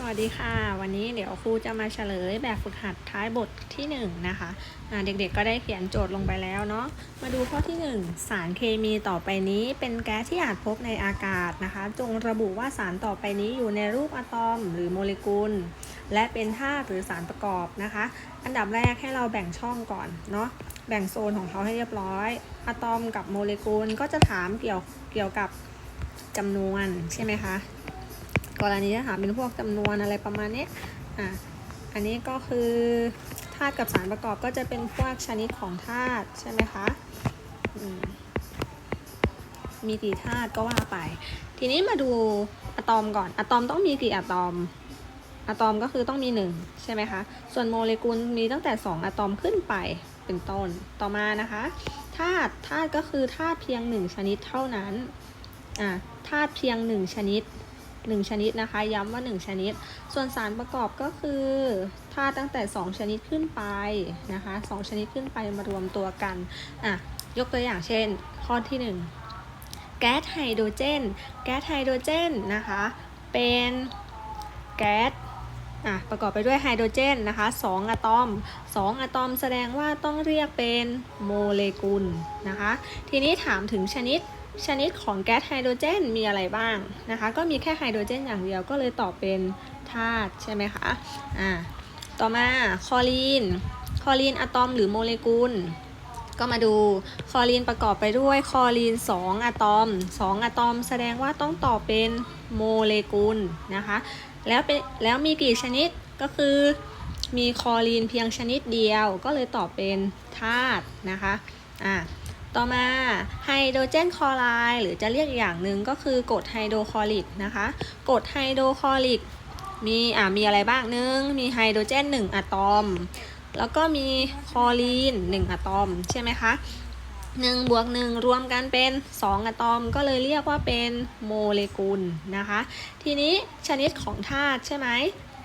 สวัสดีค่ะ วันนี้เดี๋ยวครูจะมาเฉลยแบบฝึกหัดท้ายบทที่1นงนะคะอ่าเด็กๆก็ได้เขียนโจทย์ลงไปแล้วเนาะมาดูข้อที่ 1 สารเคมีต่อไปนี้ เป็นแก๊สที่อาจพบในอากาศนะคะ จงระบุว่าสารต่อไปนี้อยู่ในรูปอะตอมหรือโมเลกุล และเป็นธาตุหรือสารประกอบนะคะ อันดับแรกให้เราแบ่งช่องก่อนเนาะแบ่งโซนของเขาให้เรียบร้อยอะตอมกับโมเลกุลก็จะถามเกี่ยวเกี่ยวกับจำนวนใช่ไหมคะ กรณีจะถาเป็นพวกจำนวนอะไรประมาณนี้อะอันนี้ก็คือธาตุกับสารประกอบก็จะเป็นพวกชนิดของธาตุใช่ไหมคะมีกี่ธาตุก็ว่าไป ทีนี้มาดูอะตอมก่อน อะตอมต้องมีกี่อะตอม อะตอมก็คือต้องมีหนึ่งใช่ไหมคะ ส่วนโมเลกุลมีตั้งแต่ 2 อะตอมขึ้นไปเป็นต้น ต่อมานะคะธาตุ ธาตุก็คือธาตุเพียงหนึ่งชนิดเท่านั้น อะธาตุเพียงหนึ่งชนิด 1 ชนิดนะคะ ย้ำว่า 1 ชนิด ส่วนสารประกอบก็คือธาตุตั้งแต่ 2 ชนิดขึ้นไปนะคะ2ชนิดขึ้นไปมารวมตัวกันอะยกตัวอย่างเช่น ข้อที่ 1 แก๊สไฮโดรเจน แก๊สไฮโดรเจนนะคะเป็นแก๊สอะประกอบไปด้วยไฮโดรเจนนะคะ2อะตอม 2 อะตอมแสดงว่าต้องเรียกเป็นโมเลกุลนะคะ ทีนี้ถามถึงชนิด ชนิดของแก๊สไฮโดรเจนมีอะไรบ้างนะคะ ก็มีแค่ไฮโดรเจนอย่างเดียวก็เลยตอบเป็นธาตุใช่ไหมคะอ่าต่อมาคอรีน คอรีนอะตอมหรือโมเลกุล ก็มาดูคอรีนประกอบไปด้วยคอรีน 2 อะตอม 2 อะตอม แสดงว่าต้องตอบเป็นโมเลกุลนะคะ แล้วเป็นแล้วมีกี่ชนิดก็คือมีคอรีนเพียงชนิดเดียวก็เลยตอบเป็นธาตุนะคะอ่า ต่อมาไฮโดรเจนคลอไรด์หรือจะเรียกอย่างหนึ่งก็คือกรดไฮโดรคลอริกนะคะกรดไฮโดรคลอริกมีอ่ามีอะไรบ้างหนึ่งมีไฮโดรเจน 1 อะตอม แล้วก็มีคลอรีน 1 อะตอม ใช่ไหมคะ1บวก1 รวมกันเป็น 2 อะตอม ก็เลยเรียกว่าเป็นโมเลกุลนะคะ ทีนี้ชนิดของธาตุใช่ไหม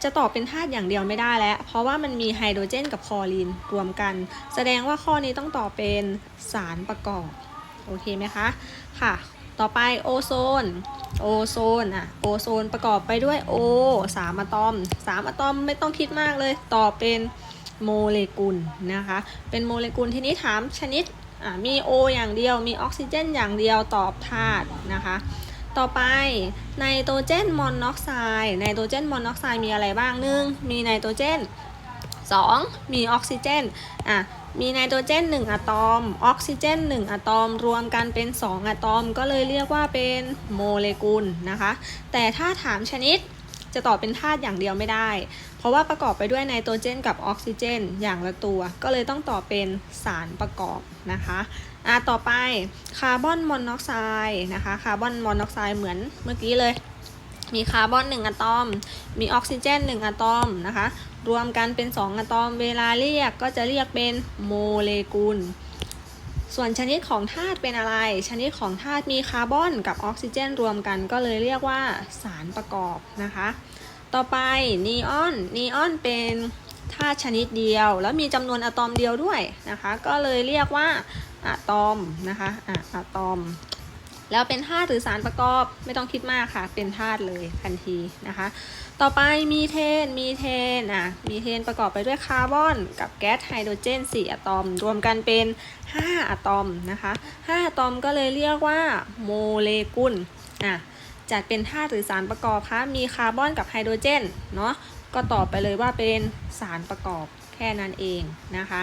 จะตอบเป็นธาตุอย่างเดียวไม่ได้แล้ว เพราะว่ามันมีไฮโดรเจนกับคลอรีนรวมกัน แสดงว่าข้อนี้ต้องตอบเป็นสารประกอบ โอเคไหมคะ ค่ะ ต่อไปโอโซน โอโซนอะ โอโซนประกอบไปด้วย O 3อะตอม3อะตอมไม่ต้องคิดมากเลย ตอบเป็นโมเลกุลนะคะ เป็นโมเลกุลทีนี้ถามชนิดอะมี O อย่างเดียว มีออกซิเจนอย่างเดียวตอบธาตุนะคะ ต่อไปไนโตรเจนมอนอกไซด์ไนโตรเจนมอนอกไซด์มีอะไรบ้างหนึ่งมีไนโตรเจน 2 มีออกซิเจนอะมีไนโตรเจน 1 อะตอม ออกซิเจน 1 อะตอม รวมกันเป็น 2 อะตอม ก็เลยเรียกว่าเป็นโมเลกุลนะคะ แต่ถ้าถามชนิด จะต่อเป็นธาตุอย่างเดียวไม่ได้ เพราะว่าประกอบไปด้วยไนโตรเจนกับออกซิเจน อย่างละตัว ก็เลยต้องต่อเป็นสารประกอบนะคะอะต่อไปคาร์บอนมอนอกไซด์นะคะคาร์บอนมอนอกไซด์เหมือนเมื่อกี้เลย มีคาร์บอน1อะตอม มีออกซิเจน1อะตอมนะคะรวมกันเป็น 2อะตอมเวลาเรียกก็จะเรียกเป็นโมเลกุล ส่วนชนิดของธาตุเป็นอะไร ชนิดของธาตุมีคาร์บอนกับออกซิเจนรวมกันก็เลยเรียกว่าสารประกอบนะคะ ต่อไปนีออน นีออนเป็นธาตุชนิดเดียว แล้วมีจำนวนอะตอมเดียวด้วยนะคะ ก็เลยเรียกว่าอะตอมนะคะอะอะตอม แล้วเป็นธาตุหรือสารประกอบไม่ต้องคิดมากค่ะ เป็นธาตุเลยทันทีนะคะ ต่อไปมีเทน มีเทนอะมีเทนประกอบไปด้วยคาร์บอน กับแก๊สไฮโดรเจน 4 อะตอม รวมกันเป็น 5 อะตอมนะคะ 5 อะตอมก็เลยเรียกว่าโมเลกุลอะจัดเป็นธาตุหรือสารประกอบคะมีคาร์บอนกับไฮโดรเจนเนาะก็ตอบไปเลยว่าเป็นสารประกอบแค่นั้นเองนะคะ